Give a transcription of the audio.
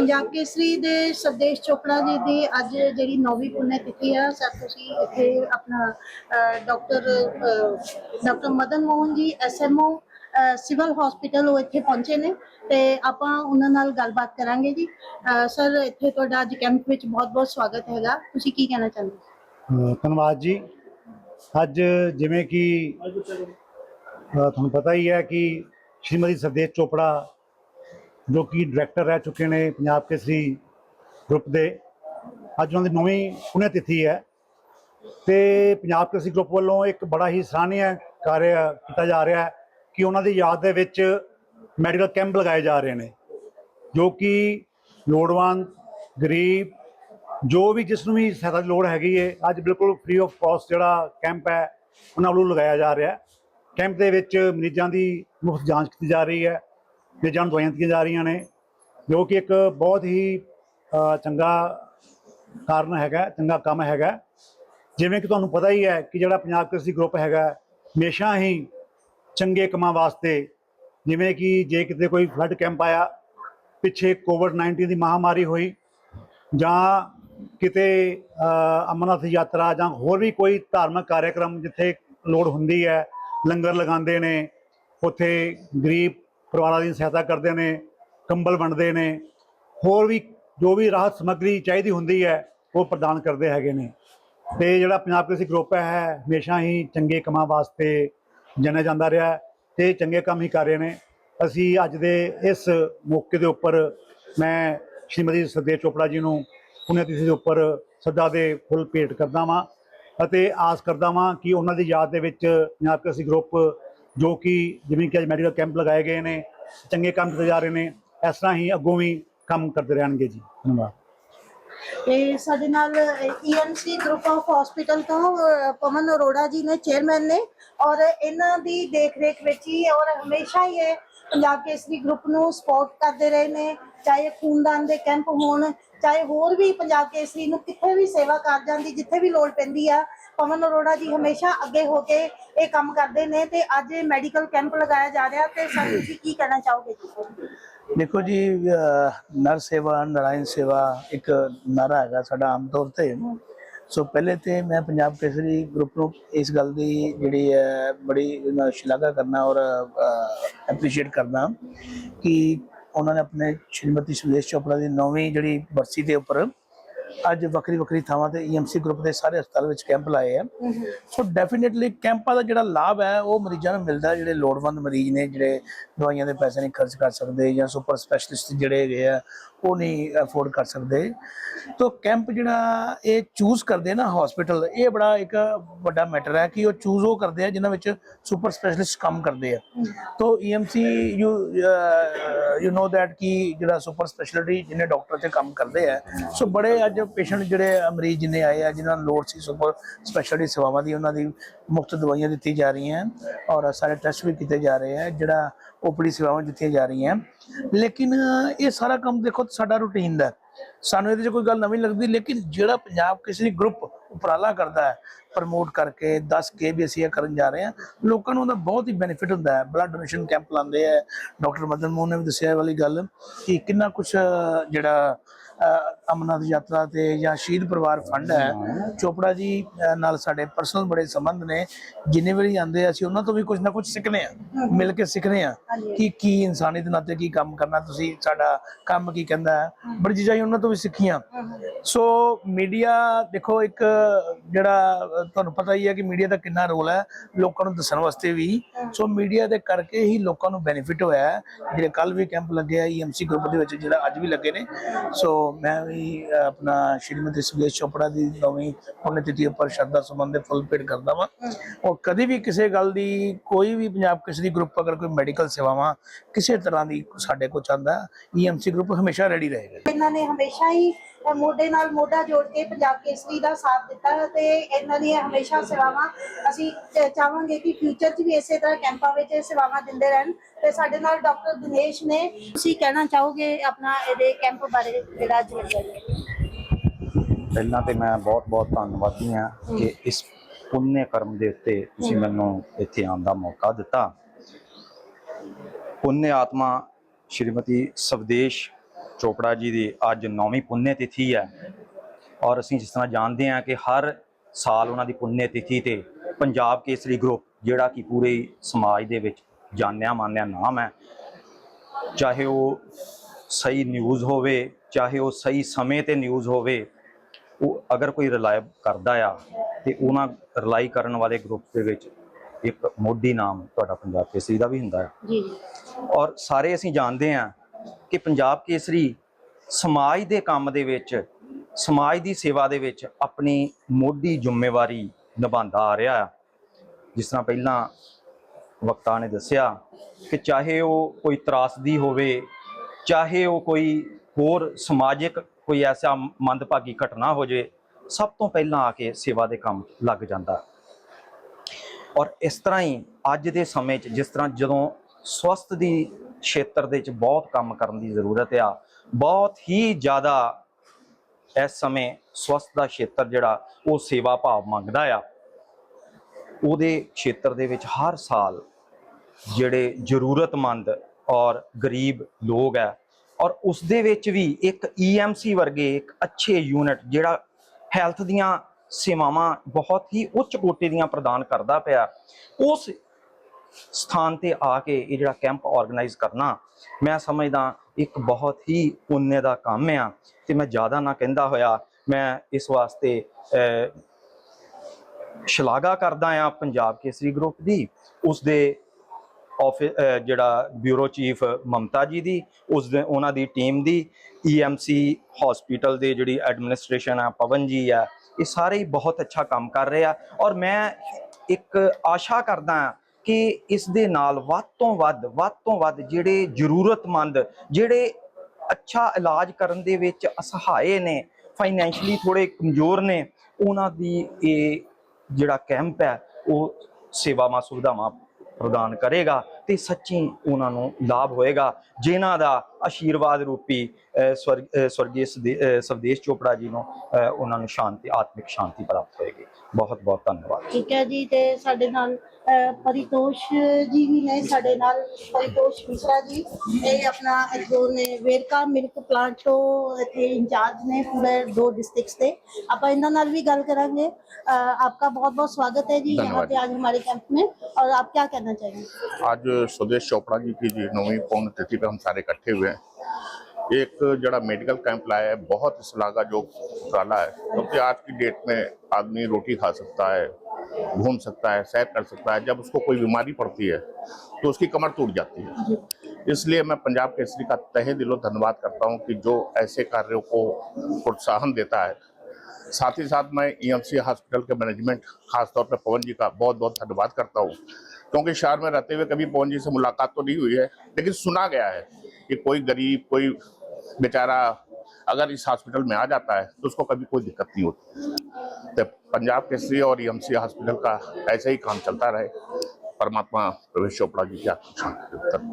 ਪੰਜਾਬ ਕੇਸਰੀ ਦੇ ਸੰਦੇਸ਼ ਚੋਪੜਾ ਜੀ ਦੀ ਅੱਜ ਜਿਹੜੀ ਨੌਵੀਂ ਪੁੰਨਿਆ ਤਿਥੀ ਆ, ਸਰ ਤੁਸੀਂ ਇੱਥੇ ਆਪਣਾ doctor doctor Madan Mohan ji SMO civil hospital ਉਹ ਇੱਥੇ ਪਹੁੰਚੇ ਨੇ ਤੇ ਆਪਾਂ ਉਹਨਾਂ ਨਾਲ ਗੱਲਬਾਤ ਕਰਾਂਗੇ ਜੀ। ਸਰ ਇੱਥੇ ਤੁਹਾਡਾ ਅੱਜ ਕੈਂਪ ਵਿੱਚ ਬਹੁਤ-ਬਹੁਤ ਸਵਾਗਤ ਹੈਗਾ। ਤੁਸੀਂ ਕੀ ਕਹਿਣਾ ਚਾਹੁੰਦੇ ਧੰਨਵਾਦ ਜੀ। ਅੱਜ ਜਿਵੇਂ ਕਿ ਤੁਹਾਨੂੰ ਪਤਾ ਹੀ ਹੈ ਕਿ ਸ਼੍ਰੀਮਤੀ ਸਰਦੇਸ਼ ਚੋਪੜਾ ਜੋ ਕਿ ਡਾਇਰੈਕਟਰ ਰਹਿ ਚੁੱਕੇ ਨੇ ਪੰਜਾਬ ਕੇਸਰੀ ਗਰੁੱਪ ਦੇ। ਅੱਜ ਉਹਨਾਂ ਦੀ ਨਵੀਂ ਪੁਨਿਆ ਤਿਥੀ ਹੈ ਤੇ ਪੰਜਾਬ ਕੇਸਰੀ ਗਰੁੱਪ ਵੱਲੋਂ ਇੱਕ ਬੜਾ ਹੀ ਸਰਾਹਨੀय ਕਾਰਿਆ ਕੀਤਾ ਜਾ ਰਿਹਾ ਹੈ ਕਿ ਉਹਨਾਂ ਦੀ ਯਾਦ ਦੇ ਵਿੱਚ ਮੈਡੀਕਲ ਕੈਂਪ ਲਗਾਏ ਜਾ ਰਹੇ ਨੇ, ਜੋ ਕਿ ਲੋੜਵੰਦ, ਗਰੀਬ, ਜੋ ਵੀ ਜਿਸ ਨੂੰ ਵੀ ਸਹਾਇਤਾ ਦੀ ਲੋੜ ਹੈਗੀ ਹੈ, ਅੱਜ ਬਿਲਕੁਲ ਫ੍ਰੀ ਆਫ ਕਾਸਟ ਜਿਹੜਾ ਕੈਂਪ ਹੈ, ਉਹਨਾਂ ਵੱਲੋਂ ਲਗਾਇਆ ਜਾ ਰਿਹਾ ਹੈ। ਕੈਂਪ ਦੇ ਵਿੱਚ ਮਰੀਜ਼ਾਂ ਦੀ ਮੁਫਤ ਜਾਂਚ ਕੀਤੀ ਜਾ ਰਹੀ ਹੈ। ਮਰੀਜ਼ਾਂ ਨੂੰ ਦਵਾਈਆਂ ਦਿੱਤੀਆਂ ਜਾ ਰਹੀਆਂ ਨੇ, ਜੋ ਕਿ ਇੱਕ ਬਹੁਤ ਹੀ ਚੰਗਾ ਕਾਰਨ ਹੈਗਾ, ਚੰਗਾ ਕੰਮ ਹੈਗਾ। ਜਿਵੇਂ ਕਿ ਤੁਹਾਨੂੰ ਪਤਾ ਹੀ ਹੈ ਕਿ ਜਿਹੜਾ ਪੰਜਾਬ ਕ੍ਰਿਸ਼ੀ ਗਰੁੱਪ ਹੈਗਾ, ਹਮੇਸ਼ਾ ਹੀ ਚੰਗੇ ਕੰਮਾਂ ਵਾਸਤੇ, ਜਿਵੇਂ ਕਿ ਜੇ ਕਿਤੇ ਕੋਈ ਫਲੱਡ ਕੈਂਪ ਆਇਆ, ਪਿੱਛੇ ਕੋਵਿਡ-19 ਦੀ ਮਹਾਮਾਰੀ ਹੋਈ, ਜਾਂ ਕਿਤੇ ਅਮਰਨਾਥ ਯਾਤਰਾ ਜਾਂ ਹੋਰ ਵੀ ਕੋਈ ਧਾਰਮਿਕ ਕਾਰਜਕ੍ਰਮ ਜਿੱਥੇ ਲੋੜ ਹੁੰਦੀ ਹੈ, ਲੰਗਰ ਲਗਾਉਂਦੇ ਨੇ, ਉੱਥੇ ਗਰੀਬ ਪਰਿਵਾਰਾਂ ਦੀ ਸਹਾਇਤਾ ਕਰਦੇ ਨੇ, ਕੰਬਲ ਵੰਡਦੇ ਨੇ, ਹੋਰ ਵੀ ਜੋ ਵੀ ਰਾਹਤ ਸਮੱਗਰੀ ਚਾਹੀਦੀ ਹੁੰਦੀ ਹੈ, ਉਹ ਪ੍ਰਦਾਨ ਕਰਦੇ ਹੈਗੇ ਨੇ। ਤੇ ਜਿਹੜਾ ਪੰਜਾਬ ਕ੍ਰਿਸ਼ੀ ਗਰੁੱਪ ਹੈ, ਹਮੇਸ਼ਾ ਹੀ ਚੰਗੇ ਕੰਮਾਂ ਵਾਸਤੇ ਜਾਣਿਆ ਜਾਂਦਾ ਰਿਹਾ ਹੈ ਤੇ ਚੰਗੇ ਕੰਮ ਹੀ ਕਰ ਰਹੇ ਨੇ। ਅਸੀਂ ਅੱਜ ਦੇ ਇਸ ਮੌਕੇ ਦੇ ਉੱਪਰ ਮੈਂ ਸ਼੍ਰੀਮਤੀ ਸਰਦੇਵ ਚੋਪੜਾ ਜੀ ਨੂੰ ਪੁण्य ਤਿਥੀ ਦੇ ਉੱਪਰ ਸੱਦਾ ਦੇ ਫੁੱਲ ਭੇਟ ਕਰਦਾ ਵਾਂ ਅਤੇ ਆਸ ਕਰਦਾ ਵਾਂ ਕਿ ਉਹਨਾਂ ਦੀ ਯਾਦ ਦੇ ਵਿੱਚ ਪੰਜਾਬ ਕ੍ਰਿਸ਼ੀ ਗਰੁੱਪ ਜੋ ਕਿ ਜਿਵੇਂ ਕਿ ਅੱਜ ਮੈਡੀਕਲ ਕੈਂਪ ਲਗਾਏ ਗਏ ਨੇ ਚੰਗੇ ਕੰਮ ਕੀਤੇ ਜਾ ਰਹੇ ਨੇ ਇਸ ਤਰ੍ਹਾਂ ਹੀ ਅੱਗੋਂ ਵੀ ਕੰਮ ਕਰਦੇ ਰਹਿਣਗੇ ਜੀ। ਧੰਨਵਾਦ। ਤੇ ਸਾਡੇ ਨਾਲ ਈਐਮਸੀ ਗਰੁੱਪ ਆਫ ਹਸਪੀਟਲ ਤੋਂ ਅ, ਪਵਨ ਅਰੋੜਾ ਜੀ ਨੇ ਚੇਅਰਮੈਨ ਨੇ ਔਰ ਇਹਨਾਂ ਦੀ ਦੇਖ ਰੇਖ ਵਿੱਚ ਹੀ ਔਰ ਹਮੇਸ਼ਾ ਹੀ ਇਹ ਪੰਜਾਬ ਕੇਸਰੀ ਗਰੁੱਪ ਨੂੰ ਸਪੋਰਟ ਕਰਦੇ ਰਹੇ ਨੇ ਚਾਹੇ ਖੂਨਦਾਨ ਦੇ ਕੈਂਪ ਹੋਣ ਚਾਹੇ ਹੋਰ ਵੀ ਪੰਜਾਬ ਕੇਸਰੀ ਨੂੰ ਕਿੱਥੇ ਵੀ ਸੇਵਾ ਕਾਰਜਾਂ ਦੀ ਜਿੱਥੇ ਵੀ ਲੋੜ ਪੈਂਦੀ ਆ ਪਵਨ ਅਰੋੜਾ ਜੀ ਹਮੇਸ਼ਾ ਅੱਗੇ ਹੋ ਕੇ ਇਹ ਕੰਮ ਕਰਦੇ ਨੇ ਤੇ ਅੱਜ ਮੈਡੀਕਲ ਕੈਂਪ ਲਗਾਇਆ ਜਾ ਰਿਹਾ ਤੇ ਸਰ, ਤੁਸੀਂ ਕੀ ਕਹਿਣਾ ਚਾਹੋਗੇ ਜੀ? ਦੇਖੋ ਜੀ ਨਰ ਸੇਵਾ, ਨਰਾਇਣ ਸੇਵਾ ਇੱਕ ਨਾਰਾ ਹੈਗਾ ਸਾਡਾ ਆਮ ਤੌਰ ਤੇ। ਸੋ ਪਹਿਲੇ ਤੇ ਮੈਂ ਪੰਜਾਬ ਕੇਸਰੀ ਗਰੁੱਪ ਨੂੰ ਇਸ ਗੱਲ ਦੀ ਜਿਹੜੀ ਹੈ, ਬੜੀ ਸ਼ਲਾਘਾ ਕਰਨਾ ਔਰ ਐਪਰੀਸ਼ੀਏਟ ਕਰਨਾ ਕਿ ਉਹਨਾਂ ਨੇ ਆਪਣੇ ਸ਼੍ਰੀਮਤੀ ਸੁਦੇਸ਼ ਚੋਪੜਾ ਦੀ ਨੌਵੀਂ ਜਿਹੜੀ ਬਰਸੀ ਦੇ ਉੱਪਰ ਅੱਜ ਵੱਖਰੀ ਵੱਖਰੀ ਥਾਵਾਂ ਤੇ ਈਐਮਸੀ ਗਰੁੱਪ ਦੇ ਸਾਰੇ ਹਸਪਤਾਲ ਵਿੱਚ ਕੈਂਪ ਲਾਏ ਆ। ਸੋ ਡੈਫੀਨਿਟਲੀ ਕੈਂਪਾਂ ਦਾ ਜਿਹੜਾ ਲਾਭ ਹੈ ਉਹ ਮਰੀਜ਼ਾਂ ਨੂੰ ਮਿਲਦਾ ਜਿਹੜੇ ਲੋੜਵੰਦ ਮਰੀਜ਼ ਨੇ ਜਿਹੜੇ ਦਵਾਈਆਂ ਦੇ ਪੈਸੇ ਨਹੀਂ ਖਰਚ ਕਰ ਸਕਦੇ ਜਾਂ ਸੁਪਰ ਸਪੈਸ਼ਲਿਸਟ ਜਿਹੜੇ ਹੈਗੇ ਆ ਉਹ ਨਹੀਂ ਅਫੋਰਡ ਕਰ ਸਕਦੇ। ਤੋ ਕੈਂਪ ਜਿਹੜਾ ਇਹ ਚੂਜ਼ ਕਰਦੇ ਨਾ ਹਸਪੀਟਲ ਇਹ ਬੜਾ ਇੱਕ ਵੱਡਾ ਮੈਟਰ ਹੈ ਕਿ ਉਹ ਚੂਜ਼ ਉਹ ਕਰਦੇ ਆ ਜਿਨ੍ਹਾਂ ਵਿੱਚ ਸੁਪਰ ਸਪੈਸ਼ਲਿਸਟ ਕੰਮ ਕਰਦੇ ਆ। ਤੋ EMC you you know that ਕਿ ਜਿਹੜਾ ਸੁਪਰ ਸਪੈਸ਼ਲਿਟੀ ਜਿਹਨੇ ਡਾਕਟਰ ਤੇ ਕੰਮ ਕਰਦੇ ਆ ਸੋ ਬੜੇ ਅੱਜ ਪੇਸ਼ੈਂਟ ਜਿਹੜੇ ਮਰੀਜ਼ ਜਿੰਨੇ ਆਏ ਆ, ਜਿਨ੍ਹਾਂ ਨੂੰ ਲੋੜ ਸੀ ਸੁਪਰ ਸਪੈਸ਼ਲਿਟੀ ਸੇਵਾਵਾਂ ਦੀ, ਉਹਨਾਂ ਦੀ ਮੁਫਤ ਦਵਾਈਆਂ ਦਿੱਤੀ ਜਾ ਰਹੀਆਂ ਔਰ ਸਾਰੇ ਟੈਸਟ ਵੀ ਕੀਤੇ ਜਾ ਰਹੇ ਆ, ਜਿਹੜਾ ਓਪੀਡੀ ਸੇਵਾਵਾਂ ਦਿੱਤੀਆਂ ਜਾ ਰਹੀਆਂ ਲੇਕਿਨ ਇਹ ਸਾਰਾ ਕੰਮ ਦੇਖੋ, ਸਾਡਾ ਰੂਟੀਨ ਦਾ ਸਾਨੂੰ ਇਹਦੇ 'ਚ ਕੋਈ ਗੱਲ ਨਵੀਂ ਲੱਗਦੀ ਲੇਕਿਨ ਜਿਹੜਾ ਪੰਜਾਬ ਕਿਸੇ ਗਰੁੱਪ ਉਪਰਾਲਾ ਕਰਦਾ ਹੈ ਪ੍ਰਮੋਟ ਕਰਕੇ ਦੱਸ ਕੇ ਵੀ ਅਸੀਂ ਇਹ ਕਰਨ ਜਾ ਰਹੇ ਹਾਂ ਲੋਕਾਂ ਨੂੰ ਉਹਦਾ ਬਹੁਤ ਹੀ ਬੈਨੀਫਿਟ ਹੁੰਦਾ ਹੈ। ਬਲੱਡ ਡੋਨੇਸ਼ਨ ਕੈਂਪ ਲਾਉਂਦੇ ਆ ਡਾਕਟਰ ਮਦਨ ਮੋਹਨ ਨੇ ਵੀ ਦੱਸਿਆ ਵਾਲੀ ਗੱਲ ਕਿ ਕਿੰਨਾ ਕੁਝ ਜਿਹੜਾ ਅਮਰਨਾਥ ਯਾਤਰਾ ਤੇ ਜਾਂ ਸ਼ਹੀਦ ਪਰਿਵਾਰ ਫੰਡ ਹੈ ਚੋਪੜਾ ਜੀ ਨਾਲ ਸਾਡੇ ਪਰਸਨਲ ਬੜੇ ਸੰਬੰਧ ਨੇ ਜਿੰਨੇ ਵਾਰੀ ਆਉਂਦੇ ਆ ਅਸੀਂ ਉਹਨਾਂ ਤੋਂ ਵੀ ਕੁਝ ਨਾ ਕੁਝ ਸਿੱਖਨੇ ਆ ਮਿਲ ਕੇ ਸਿੱਖਨੇ ਆ ਕਿ ਕੀ ਇਨਸਾਨੀ ਦੇ ਨਾਤੇ ਕੀ ਕੰਮ ਕਰਨਾ ਤੁਸੀਂ ਸਾਡਾ ਕੰਮ ਕੀ ਕਹਿੰਦਾ ਹੈ। ਬੜੀ ਚੀਜ਼ਾਂ ਉਹਨਾਂ ਤੋਂ ਵੀ ਸਿੱਖੀਆਂ। ਸੋ ਮੀਡੀਆ ਦੇਖੋ ਇੱਕ ਜਿਹੜਾ, ਤੁਹਾਨੂੰ ਪਤਾ ਹੀ ਹੈ ਕਿ ਮੀਡੀਆ ਦਾ ਕਿੰਨਾ ਰੋਲ ਹੈ, ਲੋਕਾਂ ਨੂੰ ਦੱਸਣ ਵਾਸਤੇ ਵੀ। ਸੋ ਮੀਡੀਆ ਦੇ ਕਰਕੇ ਹੀ ਲੋਕਾਂ ਨੂੰ ਬੈਨੀਫਿਟ ਹੋਇਆ ਜਿਹੜੇ ਕੱਲ ਵੀ ਕੈਂਪ ਲੱਗੇ ਈਐਮਸੀ ਗਰੁੱਪ ਦੇ ਵਿੱਚ ਜਿਹੜਾ ਅੱਜ ਵੀ ਲੱਗੇ ਨੇ। ਸੋ ਮੈਂ ਵੀ ਆਪਣਾ ਸ਼੍ਰੀਮਤੀ ਸੁਦੇਸ਼ ਚੋਪੜਾ ਦੀ ਨਵੀਂ ਪੁण्य ਤਿਥੀ ਉੱਪਰ ਸ਼ਰਧਾ ਸੁਮਨ ਦੇ ਫੁੱਲ ਭੇਟ ਕਰਦਾ ਵਾਂ। ਔਰ ਕਦੇ ਵੀ ਕਿਸੇ ਗੱਲ ਦੀ ਕੋਈ ਵੀ ਪੰਜਾਬ ਕਿਸੇ ਦੀ ਗਰੁੱਪ ਅਗਰ ਕੋਈ ਮੈਡੀਕਲ ਸੇਵਾਵਾਂ ਕਿਸੇ ਤਰ੍ਹਾਂ ਦੀ ਸਾਡੇ ਕੋਲ ਚਾਹੁੰਦਾ ਈਐਮਸੀ ਗਰੁੱਪ ਹਮੇਸ਼ਾ ਰੈਡੀ ਰਹੇਗਾ। ਇਹਨਾਂ ਨੇ ਹਮੇਸ਼ਾ ਹੀ ਅ, ਮੋਢੇ ਨਾਲ ਮੋਢਾ ਜੋੜ ਕੇ ਪੰਜਾਬ ਕੇਸਰੀ ਦਾ ਸਾਥ ਦਿੱਤਾ ਤੇ ਇਹਨਾਂ ਦੀਆਂ ਹਮੇਸ਼ਾ ਸੇਵਾਵਾਂ ਅਸੀਂ ਚਾਹਾਂਗੇ ਕਿ ਫਿਊਚਰ 'ਚ ਵੀ ਇਸੇ ਤਰ੍ਹਾਂ ਕੈਂਪਾਂ ਵਿੱਚ ਸੇਵਾਵਾਂ ਦਿੰਦੇ ਰਹਿਣ ਤੇ ਸਾਡੇ ਨਾਲ ਡਾਕਟਰ ਦਿਨੇਸ਼ ਨੇ ਤੁਸੀਂ ਕਹਿਣਾ ਚਾਹੋਗੇ ਆਪਣਾ ਇਹਦੇ ਕੈਂਪ ਬਾਰੇ ਜਿਹੜਾ ਅੱਜ ਪਹਿਲਾਂ ਤੇ ਮੈਂ ਬਹੁਤ-ਬਹੁਤ ਧੰਨਵਾਦੀ ਹਾਂ ਕਿ ਇਸ ਪੁੰਨੇ ਕਰਮ ਦੇ ਉੱਤੇ ਤੁਸੀਂ ਮੈਨੂੰ ਇੱਥੇ ਆਉਣ ਦਾ ਮੌਕਾ ਦਿੱਤਾ। ਪੁੰਨੇ ਆਤਮਾ ਸ਼੍ਰੀਮਤੀ ਸਵਦੇਸ਼ ਚੋਪੜਾ ਜੀ ਦੀ ਅੱਜ ਨੌਵੀਂ ਪੁੰਨਿਆ ਤਿਥੀ ਹੈ। ਔਰ ਅਸੀਂ ਜਿਸ ਤਰ੍ਹਾਂ ਜਾਣਦੇ ਹਾਂ ਕਿ ਹਰ ਸਾਲ ਉਹਨਾਂ ਦੀ ਪੁੰਨਿਆ ਤਿਥੀ ਤੇ ਪੰਜਾਬ ਕੇਸਰੀ ਗਰੁੱਪ ਜਿਹੜਾ ਕਿ ਪੂਰੇ ਸਮਾਜ ਦੇ ਵਿੱਚ ਜਾਣਿਆ ਮੰਨਿਆ ਨਾਮ ਹੈ ਚਾਹੇ ਉਹ ਸਹੀ ਨਿਊਜ਼ ਹੋਵੇ ਚਾਹੇ ਉਹ ਸਹੀ ਸਮੇਂ ਤੇ ਨਿਊਜ਼ ਹੋਵੇ ਉਹ ਅਗਰ ਕੋਈ ਰਿਲਾਈ ਕਰਦਾ ਆ ਤੇ ਉਹਨਾਂ ਰਿਲਾਈ ਕਰਨ ਵਾਲੇ ਗਰੁੱਪ ਦੇ ਵਿੱਚ ਇੱਕ ਮੋਢੀ ਨਾਮ ਤੁਹਾਡਾ ਪੰਜਾਬ ਕੇਸਰੀ ਦਾ ਵੀ ਹੁੰਦਾ ਹੈ ਜੀ ਜੀ। ਔਰ ਸਾਰੇ ਅਸੀਂ ਜਾਣਦੇ ਹਾਂ ਕਿ ਪੰਜਾਬ ਕੇਸਰੀ ਸਮਾਜ ਦੇ ਕੰਮ ਦੇ ਵਿੱਚ, ਸਮਾਜ ਦੀ ਸੇਵਾ ਦੇ ਵਿੱਚ ਆਪਣੀ ਮੋਢੀ ਜ਼ਿੰਮੇਵਾਰੀ ਨਿਭਾਉਂਦਾ ਆ ਰਿਹਾ ਜਿਸ ਤਰ੍ਹਾਂ ਪਹਿਲਾਂ ਵਕਤਾ ਨੇ ਦੱਸਿਆ ਕਿ ਚਾਹੇ ਉਹ ਕੋਈ ਤਰਾਸਦੀ ਹੋਵੇ, ਚਾਹੇ ਉਹ ਕੋਈ ਹੋਰ ਸਮਾਜਿਕ ਕੋਈ ਐਸਾ ਮੰਦਭਾਗੀ ਘਟਨਾ ਹੋ ਜੇ ਸਭ ਤੋਂ ਪਹਿਲਾਂ ਆ ਕੇ ਸੇਵਾ ਦੇ ਕੰਮ ਲੱਗ ਜਾਂਦਾ। ਔਰ ਇਸ ਤਰ੍ਹਾਂ ਹੀ ਅੱਜ ਦੇ ਸਮੇਂ 'ਚ ਜਿਸ ਤਰ੍ਹਾਂ ਜਦੋਂ ਸਵਸਥ ਦੀ ਖੇਤਰ ਦੇ ਵਿੱਚ ਬਹੁਤ ਕੰਮ ਕਰਨ ਦੀ ਜ਼ਰੂਰਤ ਆ। ਬਹੁਤ ਹੀ ਜ਼ਿਆਦਾ ਇਸ ਸਮੇਂ ਸਵਸਥ ਦਾ ਖੇਤਰ ਜਿਹੜਾ, ਉਹ ਸੇਵਾ ਭਾਵ ਮੰਗਦਾ ਆ। ਉਹਦੇ ਖੇਤਰ ਦੇ ਵਿੱਚ ਹਰ ਸਾਲ ਜਿਹੜੇ ਜ਼ਰੂਰਤਮੰਦ ਔਰ ਗਰੀਬ ਲੋਕ ਹੈ ਔਰ ਉਸ ਦੇ ਵਿੱਚ ਵੀ ਇੱਕ ਈਐਮਸੀ ਵਰਗੇ ਇੱਕ ਅੱਛੇ ਯੂਨਿਟ ਜਿਹੜਾ ਹੈਲਥ ਦੀਆਂ ਸੇਵਾਵਾਂ ਬਹੁਤ ਹੀ ਉੱਚ ਕੋਟि ਦੀਆਂ ਪ੍ਰਦਾਨ ਕਰਦਾ ਪਿਆ। ਉਸ ਸਥਾਨ ਤੇ ਆ ਕੇ ਇਹ ਜਿਹੜਾ ਕੈਂਪ ਆਰਗੇਨਾਈਜ਼ ਕਰਨਾ ਮੈਂ ਸਮਝਦਾ ਇੱਕ ਬਹੁਤ ਹੀ ਪੁੰਨੇ ਦਾ ਕੰਮ ਆ ਤੇ ਮੈਂ ਜ਼ਿਆਦਾ ਨਾ ਕਹਿੰਦਾ ਹੋਇਆ ਮੈਂ ਇਸ ਵਾਸਤੇ ਅਹ, ਸ਼ਲਾਘਾ ਕਰਦਾ ਆ ਪੰਜਾਬ ਕੇਸਰੀ ਗਰੁੱਪ ਦੀ ਉਸ ਦੇ ਆਫਿਸ ਜਿਹੜਾ ਬਿਊਰੋ ਚੀਫ ਮਮਤਾ ਜੀ ਦੀ ਉਸ ਦੇ ਉਹਨਾਂ ਦੀ ਟੀਮ ਦੀ ਈਐਮਸੀ ਹਸਪੀਟਲ ਦੇ ਜਿਹੜੀ ਐਡਮਿਨਿਸਟ੍ਰੇਸ਼ਨ ਆ ਪਵਨ ਜੀ ਆ ਇਹ ਸਾਰੇ ਹੀ ਬਹੁਤ ਅੱਛਾ ਕੰਮ ਕਰ ਰਹੇ ਆ ਔਰ ਮੈਂ ਇੱਕ ਆਸ਼ਾ ਕਰਦਾ ਹਾਂ ਕਿ ਇਸ ਦੇ ਨਾਲ ਵੱਧ ਤੋਂ ਵੱਧ ਵੱਧ ਤੋਂ ਵੱਧ ਜਿਹੜੇ ਜ਼ਰੂਰਤਮੰਦ, ਜਿਹੜੇ ਅੱਛਾ ਇਲਾਜ ਕਰਨ ਦੇ ਵਿੱਚ ਅਸਹਾਏ ਨੇ ਫਾਈਨੈਂਸ਼ਲੀ ਥੋੜੇ ਕਮਜ਼ੋਰ ਨੇ, ਉਹਨਾਂ ਦੀ ਇਹ ਜਿਹੜਾ ਕੈਂਪ ਹੈ, ਉਹ ਸੇਵਾਵਾਂ, ਸੁਵਿਧਾਵਾਂ ਪ੍ਰਦਾਨ ਕਰੇਗਾ ਤੇ ਸੱਚੀ ਉਹਨਾਂ ਨੂੰ ਲਾਭ ਹੋਏਗਾ। ਜਿਨ੍ਹਾਂ ਦਾ ਆਸ਼ੀਰਵਾਦ ਰੂਪੀ ਅਹ, ਸਵਰਗ ਅਹ, ਸਵਰਗੀ ਸਦੇ- ਅਹ, ਸਵਦੇਸ਼ ਚੋਪੜਾ ਜੀ ਨੂੰ ਅਹ, ਉਹਨਾਂ ਨੂੰ ਸ਼ਾਂਤੀ ਆਤਮਿਕ ਸ਼ਾਂਤੀ ਪ੍ਰਾਪਤ ਹੋਏਗੀ ਬਹੁਤ ਬਹੁਤ ਧੰਨਵਾਦ ਠੀਕ ਹੈ ਜੀ ਤੇ ਸਾਡੇ ਨਾਲ ਅਹ, ਪਰਿਤੋਸ਼ ਜੀ ਵੀ ਨੇ ਸਾਡੇ ਨਾਲ ਪਰਿਤੋਸ਼ ਮਿਸ਼ਰਾ ਜੀ ਇਹ ਆਪਣਾ ਜੋ ਨੇ ਵੇਰਕਾ ਮਿਲਕ ਪਲਾਂਟ ਤੋਂ ਇੱਥੇ ਇੰਚਾਰਜ ਨੇ ਪੂਰੇ ਦੋ ਡਿਸਟ੍ਰਿਕਟਸ ਤੇ ਆਪਾਂ ਇਹਨਾਂ ਨਾਲ ਵੀ ਗੱਲ ਕਰਾਂਗੇ ਅਹ, आपका बहुत बहुत स्वागत है जी यहाँ धन्यवाद। पे आज हमारे कैंप में और आप क्या कहना चाहेंगे आज सुदेश चोपड़ा जी की जी नौवीं पौन तिथि पे हम सारे इकट्ठे हुए हैं। एक जड़ा मेडिकल कैंप लाया है, बहुत श्लाघायोग डाला है। क्योंकि तो आज की डेट में आदमी रोटी खा सकता है, घूम सकता है, सैर कर सकता है। जब उसको कोई बीमारी पड़ती है तो उसकी कमर टूट जाती है। इसलिए मैं पंजाब केसरी का तहे दिलों धन्यवाद करता हूँ कि जो ऐसे कार्यों को प्रोत्साहन देता है। साथ ही साथ मैं ईएमसी हॉस्पिटल के मैनेजमेंट खासतौर पर पवन जी का बहुत बहुत धन्यवाद करता हूँ। क्योंकि शहर में रहते हुए कभी पवन जी से मुलाकात तो नहीं हुई है, लेकिन सुना गया है। कि कोई गरीब, कोई बेचारा अगर इस हॉस्पिटल में आ जाता है तो उसको कभी कोई दिक्कत नहीं होती। तो पंजाब केसरी और एम हॉस्पिटल का ऐसे ही काम चलता रहे, परमात्मा प्रवेश चोपड़ा जी क्या